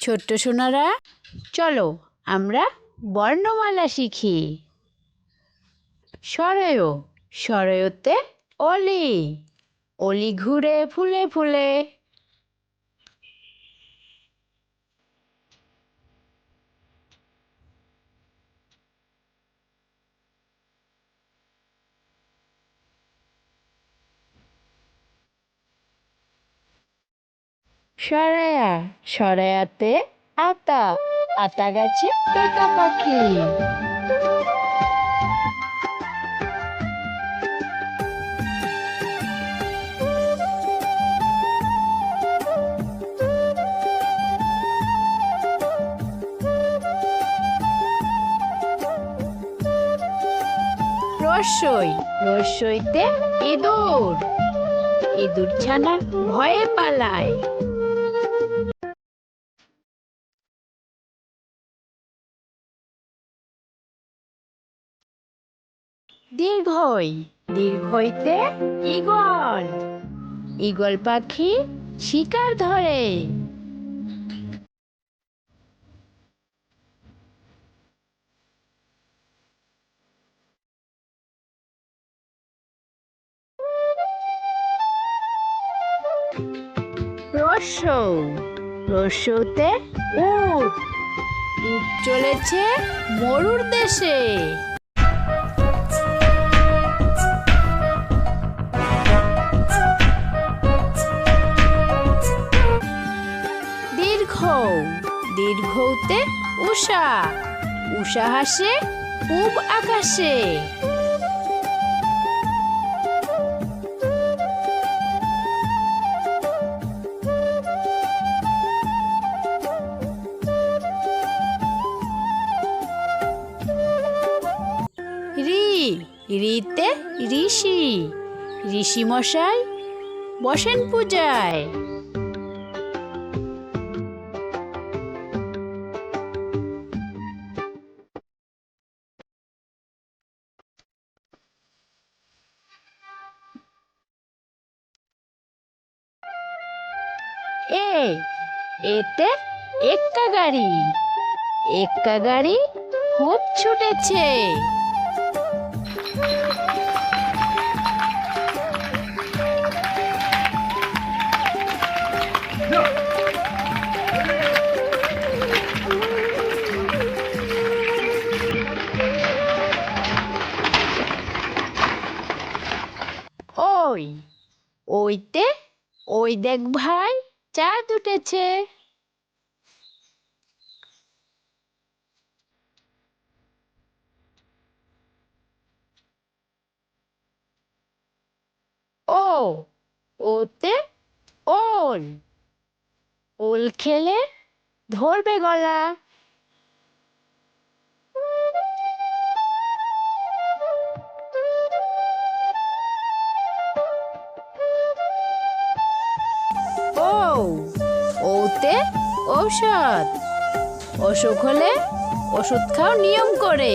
ছোট্ট সোনারা চলো আমরা বর্ণমালা শিখি। সরয় সরয়তে অলি। অলি ঘুরে ফুলে ফুলে। সরায়া সরায়াতে আতা আতা গাছে তোতা পাখি। রসই রসইতে ইঁদুর। ইঁদুর ছানা ভয়ে পালায়। দীর্ঘই। দীর্ঘইতে ঈগল। ঈগল পাখি শিকার ধরে। রসৌ। রসৌতে উট। উট চলেছে মরুর দেশে। দীর্ঘতে উষা। উষা হাসে পূব আকাশে। রিতে ঋষি। ঋষি মশাই বসেন পূজায়। এ এতে এক্কা গাড়ি। এক্কা গাড়ি খুব ছুটেছে। ওই ওইতে ওই দেখ ভাই। চাঁদ উঠেছে। ও ওতে ওল। ওল খেলে ধরবে গলা। ওতে ঔষধ। অসুখ হলে ওষুধ খাও নিয়ম করে।